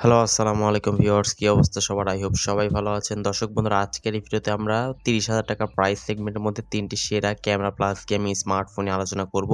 Hello আসসালামু আলাইকুম viewers, কি অবস্থা সবার? আই হোপ সবাই ভালো আছেন। দর্শক বন্ধুরা, আজকের এই ভিডিওতে আমরা তিরিশ হাজার টাকা প্রাইস সেগমেন্টের মধ্যে তিনটি সেরা ক্যামেরা প্লাস গেমিং স্মার্টফোনে আলোচনা করব।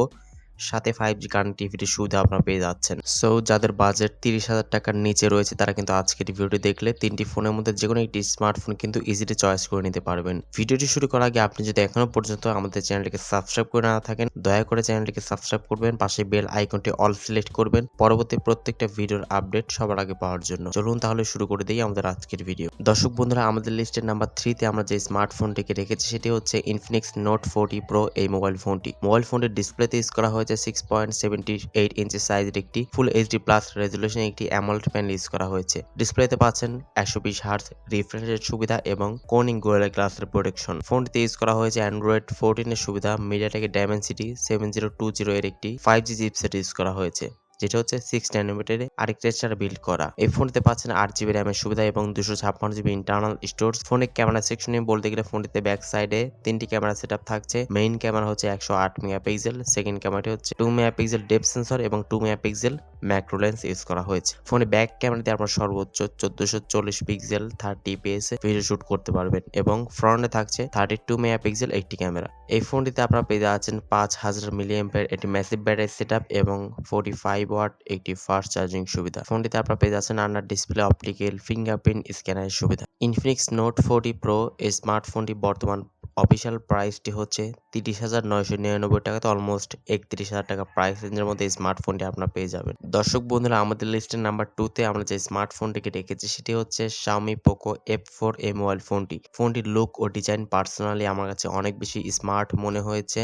সাথে ফাইভ জি কানেক্টিভিটির সুবিধা আপনারা পেয়ে যাচ্ছেন। সো যাদের বাজেট তিরিশ হাজার টাকার নিচে রয়েছে, তারা কিন্তু আজকের ভিডিওটি দেখলে তিনটি ফোনের মধ্যে যে কোনো একটি স্মার্টফোন কিন্তু ইজিলি চয়েস করে নিতে পারবেন। ভিডিওটি শুরু করার আগে আপনি যদি এখনও পর্যন্ত আমাদের চ্যানেলটিকে সাবস্ক্রাইব করে না থাকেন, দয়া করে চ্যানেলটিকে সাবস্ক্রাইব করবেন, পাশে বেল আইকনটি অল সিলেক্ট করবেন। পরবর্তী প্রত্যেকটা ভিডিওর আপডেট সবার আগে পাওয়ার জন্য। চলুন তাহলে শুরু করে দিই আমাদের আজকের ভিডিও দর্শক বন্ধুরা, আমাদের লিস্টের নাম্বার থ্রিতে আমরা যে স্মার্টফোনটিকে রেখেছি, সেটি হচ্ছে ইনফিনিক্স নোট ফোরটি প্রো এই মোবাইল ফোনটি মোবাইল ফোনটির ডিসপ্লেতে ইউজ করা হয়েছে six point seventy eight inch সাইজের একটি ফুল এইচডি প্লাস রেজুলেশন একটি অ্যামোল্ড প্যানেল ইউজ করা হয়েছে। ডিসপ্লেতে পাচ্ছেন একশো বিশ হার্স রিফ্রেশের সুবিধা এবং কোনিং গোয়েলা গ্লাসের প্রোটেকশন ফোনটিতে ইউজ করা হয়েছে অ্যান্ড্রয়েড ফোরটিনের সুবিধা। মিডিয়াটেকের Dimensity seven zero two zero এর একটি ফাইভ জি চিপসেট ইউজ করা হয়েছে। যেটা হচ্ছে সিক্স ন্যানোমিটারে আর্কিটেকচার বিল্ড করা। এই ফোনটিতে পাচ্ছেন আট জিবি র্যামের সুবিধা এবং দুশো ছাপ্পান্ন জিবি ইন্টারনাল স্টোর ফোনের ক্যামেরা সেকশনে বলতে গেলে ফোনটিতে ব্যাক সাইডে তিনটি ক্যামেরা সেট থাকছে। মেইন ক্যামেরা হচ্ছে একশো আট মেগাপিক্সেল সেকেন্ড ক্যামেরাটি হচ্ছে টু মেগাপিক্সেল ডেপ সেন্সর এবং two megapixel macro lens use করা হয়েছে। ফোনে ব্যাক ক্যামেরাতে আপনার সর্বোচ্চ চোদ্দশো চল্লিশ pixel thirty fps video shoot করতে পারবেন এবং ফ্রন্টে থাকছে থার্টি টু মেগাপিক্সেল একটি ক্যামেরা এই ফোনটিতে আপনারা পেয়ে যাচ্ছেন পাঁচ হাজার মিলিয়াম্পের একটি ম্যাসিভ ব্যাটারি সেট এবং ফোর্টি ফাইভ ওয়াট একটি ফাস্ট চার্জিং সুবিধা। ফোনটিতে আপনারা পেয়ে যাচ্ছেন আন্ডার ডিসপ্লে অপটিক্যাল ফিঙ্গারপ্রিন্ট স্ক্যানারের সুবিধা। ইনফিনিক্স নোট ফোরটি প্রো এই স্মার্টফোনটি বর্তমান অফিসিয়াল প্রাইসটি হচ্ছে তিরিশ হাজার নয়শো নিরানব্বই টাকাতে অলমোস্ট একত্রিশ হাজার টাকা প্রাইস রেঞ্জের মধ্যে এই স্মার্টফোনটি আপনারা পেয়ে যাবেন। দর্শক বন্ধুরা, আমাদের লিস্টের নাম্বার টুতে আমরা যে স্মার্টফোনটিকে রেখেছি, সেটি হচ্ছে শাওমি পোকো এফ ফোর এ মোবাইল ফোনটি ফোনটির লুক ও ডিজাইন পার্সোনালি আমার কাছে অনেক বেশি স্মার্ট মনে হয়েছে।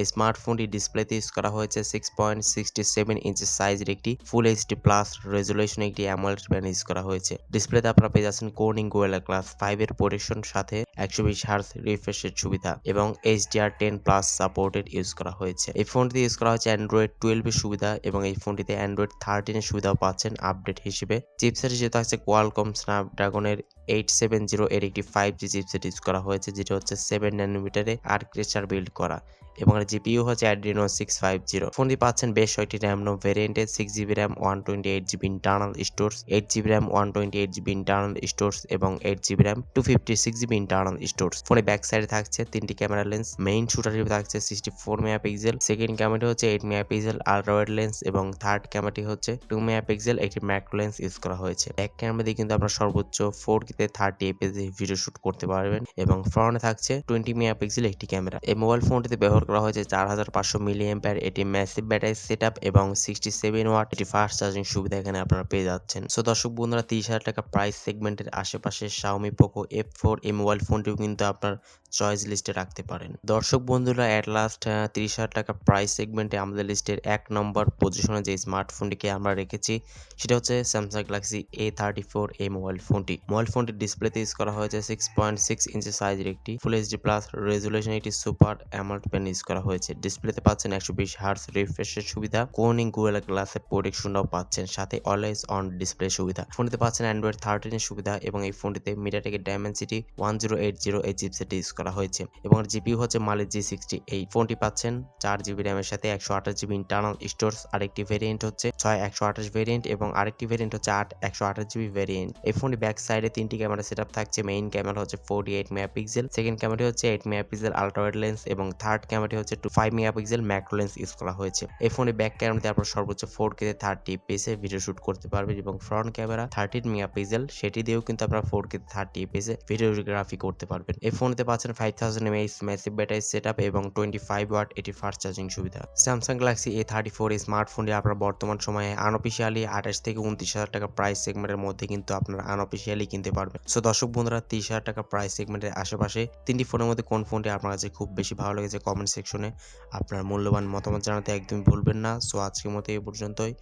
এই স্মার্টফোনটি ডিসপ্লেতে ইউজ করা হয়েছে six point sixty seven inch সাইজের একটি ফুল এইচডি প্লাস রেজুলেশন একটি অ্যামোলেড প্যান ইউজ করা হয়েছে। ডিসপ্লেতে আপনারা পেয়ে যাচ্ছেন কোনিং গোয়েলা ক্লাস ফাইভ এর প্রোটেকশন সাথে একশো বিশ হার্স রিফ্রেশের সুবিধা এবং HDR ten plus supported use করা হয়েছে। এই ফোনটিতে ইউজ করা হয়েছে অ্যান্ড্রয়েড টুয়েলভের সুবিধা এবং এই ফোনটিতে অ্যান্ড্রয়েড থার্টিনের সুবিধাও পাচ্ছেন আপডেট হিসেবে। চিপসেট হিসেবে থাকছে কোয়ালকম স্ন্যাপড্রাগনের এইট সেভেন জিরো এর একটি ফাইভ জি চিপসেট ইউজ করা হয়েছে, যেটা হচ্ছে সেভেন ন্যানোমিটারে আর্কিটেকচার বিল্ড করা এবং জিপিইউ হচ্ছে অ্যাড্রিনো সিক্স ফাইভ জিরো ফোনটি পাচ্ছেন বেশ কয়েকটি র্যাম নো ভেরিয়েন্টে six GB RAM one twenty eight GB internal storage eight GB RAM one twenty eight GB internal storage এবং eight GB RAM two fifty six GB internal storage ফোনে back সাইডে থাকছে তিনটি ক্যামেরা লেন্স মেইন শুটার হিসেবে থাকছে sixty four megapixel second ক্যামেরাটি হচ্ছে eight mega megapixel ultrawide lens এবং থার্ড ক্যামেরাটি হচ্ছে টু মেগাপিক্সেল একটি ম্যাক্রো লেন্স ইউজ করা হয়েছে। ব্যাক ক্যামেরা দিয়ে কিন্তু আপনার সর্বোচ্চ ফোর কিতে থার্টি এপিএস ভিডিও শুট করতে পারবেন এবং ফ্রন্টে থাকছে টোয়েন্টি মেগাপিক্সেল একটি ক্যামেরা এই মোবাইল ফোনটিতে ব্যবহার করা হয়েছে চার হাজার পাঁচশো মিলি এম্পায়ার এটি ম্যাসিভ ব্যাটারি সেট আপ এবং সিক্সটি সেভেন ওয়াট এটি ফাস্ট চার্জিং সুবিধা এখানে আপনারা পেয়ে যাচ্ছেন। সো দর্শক বন্ধুরা, তিরিশ হাজার টাকা প্রাইস সেগমেন্টের আশেপাশে শাওমি পোকো এফ ফোর এই মোবাইল ফোনটিও কিন্তু আপনার চয়েস লিস্টে রাখতে পারেন। দর্শক বন্ধুরা অ্যাট লাস্ট তিরিশ হাজার টাকা প্রাইস সেগমেন্টে আমাদের লিস্টের এক নম্বর পজিশনে যে স্মার্টফোনটিকে আমরা রেখেছি, সেটা হচ্ছে Samsung Galaxy A thirty four এই মোবাইল ফোনটি মোবাইল ফোনটির ডিসপ্লেতে ইউজ করা হয়েছে সিক্স পয়েন্ট সিক্স ইঞ্চি সাইজের একটি ফুল এইচডি প্লাস রেজুলেশন একটি সুপার অ্যামাল্ট পেন ইউজ করা হয়েছে। ডিসপ্লেতে পাচ্ছেন একশো বিশ হার্স রিফ্রেশের সুবিধা। কোনিং গুয়েলা গ্লাসের প্রোটেকশনটাও পাচ্ছেন। সাথে অলওয়েজ অন ডিসপ্লে সুবিধা। ফোনটিতে পাচ্ছেন অ্যান্ড্রয়েড থার্টিনের সুবিধা এবং এই ফোনটিতে মিডিয়াটেকের Dimensity one zero eight zero এই চিপসেট ইউজ করা হয়েছে এবং জিপি হচ্ছে মালিক জি সিক্সটি এই ফোনটি পাচ্ছেন চার জিবি র্যামের সাথে একশো আঠাশ জিবি ইন্টারনাল স্টোরস আরেকটি ভেরিয়েন্ট হচ্ছে ছয় একশো আঠাশ ভেরিয়েন্ট এবং আরেকটি ভেরিয়েন্ট হচ্ছে আট একশো আঠাশ জিবি ভেরিয়েন্ট এই ফোনটি ব্যাক সাইডে তিনটি ক্যামেরা সেট থাকছে। মেইন ক্যামেরা হচ্ছে ফোর্টি এইট মেগাপিক্সেল সেকেন্ড ক্যামেরাটি হচ্ছে এইট মেগাপিক্সেল আলট্রাওয়েড লেন্স এবং থার্ড ক্যামেরাটি হচ্ছে two five megapixel macro lens use করা হয়েছে। এই ফোনে ব্যাক ক্যামেরাতে আপনার সর্বোচ্চ ফোর কে থার্টি পিসে ভিডিও শুট করতে পারবেন এবং ফ্রন্ট ক্যামেরা থার্টিন মেগাপিক্সেল, সেটি দিয়েও কিন্তু আপনারা ফোর কে থার্টি পিসে ভিডিওগ্রাফি করতে পারবেন। এই ফোনেতে পাচ্ছেন five thousand mAh massive battery set up এবং টোয়েন্টি ফাইভ ওয়াট এটি ফাস্ট চার্জিং সুবিধা। Samsung Galaxy A thirty four এই স্মার্টফোনটি আপনার বর্তমান সময়ে আনঅফিসিয়ালি আঠাশ থেকে উনত্রিশ হাজার টাকা প্রাইস সেগমেন্টের মধ্যে কিন্তু আপনারা আনঅফিসিয়ালি কিনতে পারবেন। সো দর্শক বন্ধুরা, তিরিশ হাজার টাকা প্রাইস সেগমেন্টের আশেপাশে তিনটি ফোনের মধ্যে কোন ফোনটি আপনার কাছে খুব বেশি ভালো লেগেছে কমেন্ট সেকশনে আপনার মূল্যবান মতামত জানাতে একদমই ভুলবেন না। সো আজকের মতো এই পর্যন্তই।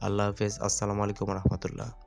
আল্লাহ হাফেজ। আসসালামু আলাইকুম রহমতুল্লাহ।